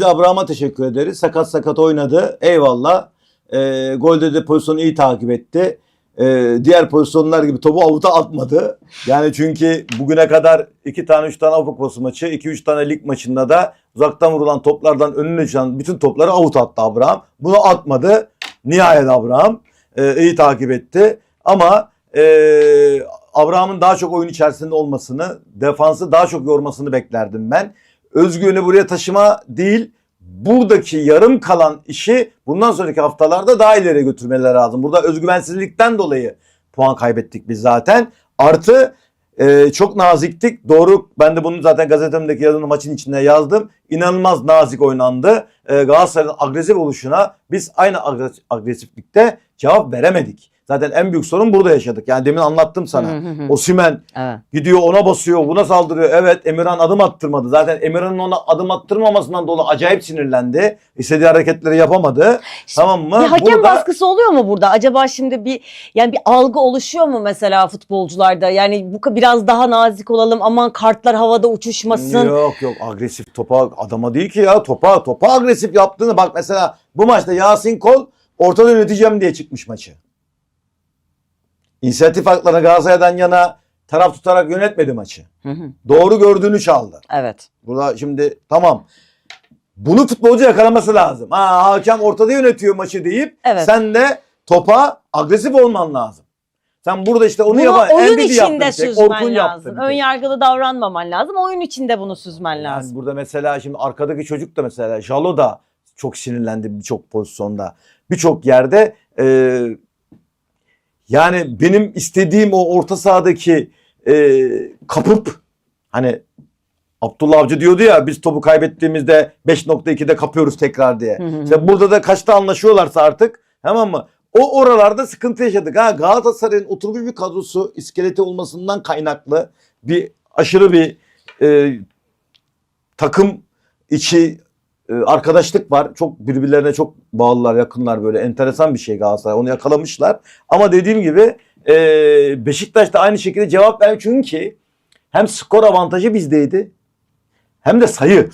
Biz Abraham'a teşekkür ederiz. Sakat sakat oynadı. Eyvallah. Ee, golde de pozisyonu iyi takip etti. Ee, diğer pozisyonlar gibi topu avuta atmadı. Yani çünkü bugüne kadar iki tane üç tane Avrupa Kupası maçı, iki üç tane lig maçında da uzaktan vurulan toplardan önüne düşen bütün topları avut attı Abraham. Bunu atmadı. Nihayet Abraham e, iyi takip etti. Ama e, Abraham'ın daha çok oyun içerisinde olmasını, defansı daha çok yormasını beklerdim ben. Özgüven'i buraya taşıma değil, buradaki yarım kalan işi bundan sonraki haftalarda daha ileriye götürmeleri lazım. Burada özgüvensizlikten dolayı puan kaybettik biz zaten. Artı e, çok naziktik. Doğru ben de bunu zaten gazetemdeki yazını maçın içinde yazdım. İnanılmaz nazik oynandı. E, Galatasaray'ın agresif oluşuna biz aynı agres- agresiflikte cevap veremedik. Zaten en büyük sorun burada yaşadık. Yani demin anlattım sana. Osimhen Evet. Gidiyor ona basıyor, buna saldırıyor. Evet Emirhan adım attırmadı. Zaten Emirhan'ın ona adım attırmamasından dolayı acayip sinirlendi. İstediği hareketleri yapamadı. tamam mı? Bir hakem Burada- baskısı oluyor mu burada? Acaba şimdi bir yani bir algı oluşuyor mu mesela futbolcularda? Yani bu biraz daha nazik olalım aman kartlar havada uçuşmasın. Yok yok agresif topa adama değil ki ya topa topa agresif yaptığını bak mesela bu maçta Yasin Kol ortada yöneteceğim diye çıkmış maçı. İnisiyatif haklarını Galatasaray'dan yana taraf tutarak yönetmedi maçı. Hı hı. Doğru gördüğünü çaldı. Evet. Burada şimdi tamam. Bunu futbolcu yakalaması lazım. Ha, hakem ortada yönetiyor maçı deyip Evet. sen de topa agresif olman lazım. Sen burada işte onu Bunu oyun yaptı içinde bir tek, süzmen Orkun yaptı lazım. bir Ön yargılı davranmaman lazım. Oyun içinde bunu süzmen lazım. Yani burada mesela şimdi arkadaki çocuk da mesela Jalo da çok sinirlendi birçok pozisyonda. Birçok yerde e, yani benim istediğim o orta sahadaki e, kapıp hani Abdullah Avcı diyordu ya biz topu kaybettiğimizde 5.2'de kapıyoruz tekrar diye. Hı hı. İşte burada da kaçta anlaşıyorlarsa artık tamam mı? O oralarda sıkıntı yaşadık. Ha Galatasaray'ın oturmuş bir kadrosu iskeleti olmasından kaynaklı bir aşırı bir e, takım içi e, arkadaşlık var. Çok birbirlerine çok bağlılar, yakınlar böyle. Enteresan bir şey Galatasaray. Onu yakalamışlar. Ama dediğim gibi e, Beşiktaş da aynı şekilde cevap vermiyor. Çünkü hem skor avantajı bizdeydi hem de sayı.